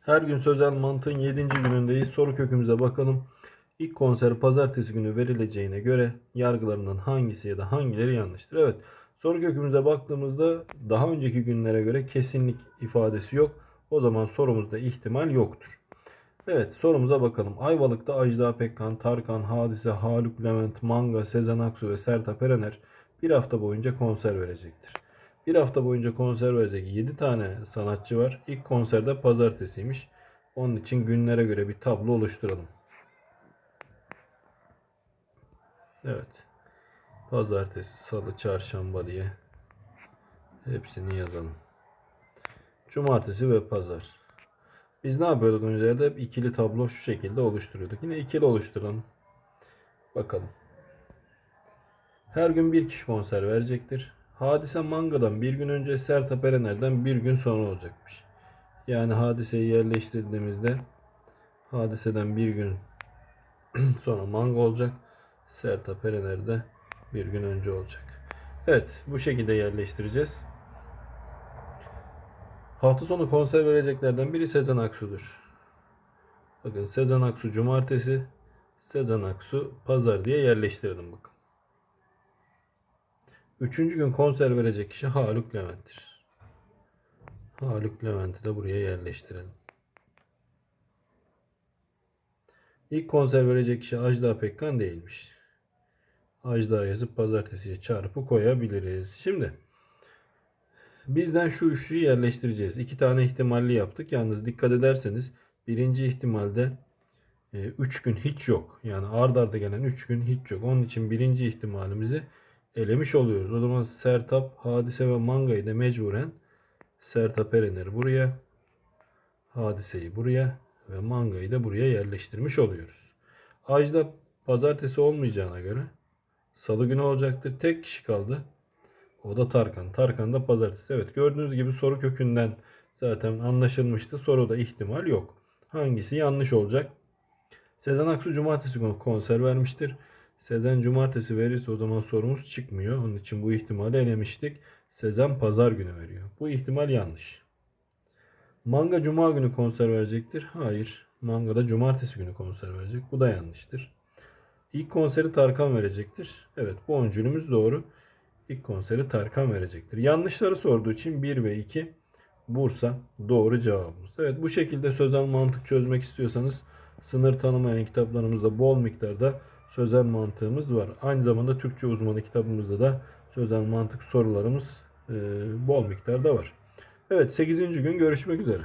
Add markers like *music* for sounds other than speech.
Her gün sözel mantığın 7. günündeyiz. Soru kökümüze bakalım. İlk konser pazartesi günü verileceğine göre yargılarından hangisi ya da hangileri yanlıştır? Evet. Soru kökümüze baktığımızda daha önceki günlere göre kesinlik ifadesi yok. O zaman sorumuzda ihtimal yoktur. Evet sorumuza bakalım. Ayvalık'ta Ajda Pekkan, Tarkan, Hadise, Haluk Levent, Manga, Sezen Aksu ve Sertab Erener bir hafta boyunca konser verecektir. Bir hafta boyunca konser verecek 7 tane sanatçı var. İlk konserde pazartesiymiş. Onun için günlere göre bir tablo oluşturalım. Evet. Pazartesi, salı, çarşamba diye hepsini yazalım. Cumartesi ve pazar. Biz ne yapıyorduk öncelerde? Hep ikili tablo şu şekilde oluşturuyorduk. Yine ikili oluşturalım. Bakalım. Her gün bir kişi konser verecektir. Hadise Manga'dan bir gün önce Sertab Erener'den bir gün sonra olacakmış. Yani hadiseyi yerleştirdiğimizde hadiseden bir gün *clears throat* sonra Manga olacak. Sertab Erener'de bir gün önce olacak. Evet bu şekilde yerleştireceğiz. Hafta sonu konser vereceklerden biri Sezen Aksu'dur. Bakın Sezen Aksu cumartesi, Sezen Aksu pazar diye yerleştirelim bakın. Üçüncü gün konser verecek kişi Haluk Levent'tir. Haluk Levent'i de buraya yerleştirelim. İlk konser verecek kişi Ajda Pekkan değilmiş. Ajda yazıp pazartesiye çarpı koyabiliriz. Şimdi bizden şu üçlüyü yerleştireceğiz. İki tane ihtimalli yaptık. Yalnız dikkat ederseniz birinci ihtimalde 3 gün hiç yok. Yani ard arda gelen 3 gün hiç yok. Onun için birinci ihtimalimizi elemiş oluyoruz. O zaman Sertap, Hadise ve Manga'yı da mecburen Sertap Erener'i buraya, Hadise'yi buraya ve Manga'yı da buraya yerleştirmiş oluyoruz. Ajda pazartesi olmayacağına göre salı günü olacaktır. Tek kişi kaldı. O da Tarkan. Tarkan da pazartesi. Evet gördüğünüz gibi soru kökünden zaten anlaşılmıştı. Soruda ihtimal yok. Hangisi yanlış olacak? Sezen Aksu cumartesi günü konser vermiştir. Sezen cumartesi verirse o zaman sorumuz çıkmıyor. Onun için bu ihtimali elemiştik. Sezen pazar günü veriyor. Bu ihtimal yanlış. Manga cuma günü konser verecektir. Hayır. Manga da cumartesi günü konser verecek. Bu da yanlıştır. İlk konseri Tarkan verecektir. Evet bu öncülümüz doğru. İlk konseri Tarkan verecektir. Yanlışları sorduğu için 1 ve 2 Bursa doğru cevabımız. Evet bu şekilde sözel mantık çözmek istiyorsanız sınır tanımayan kitaplarımızda bol miktarda sözel mantığımız var. Aynı zamanda Türkçe uzmanı kitabımızda da sözel mantık sorularımız e, bol miktarda var. Evet 8. gün görüşmek üzere.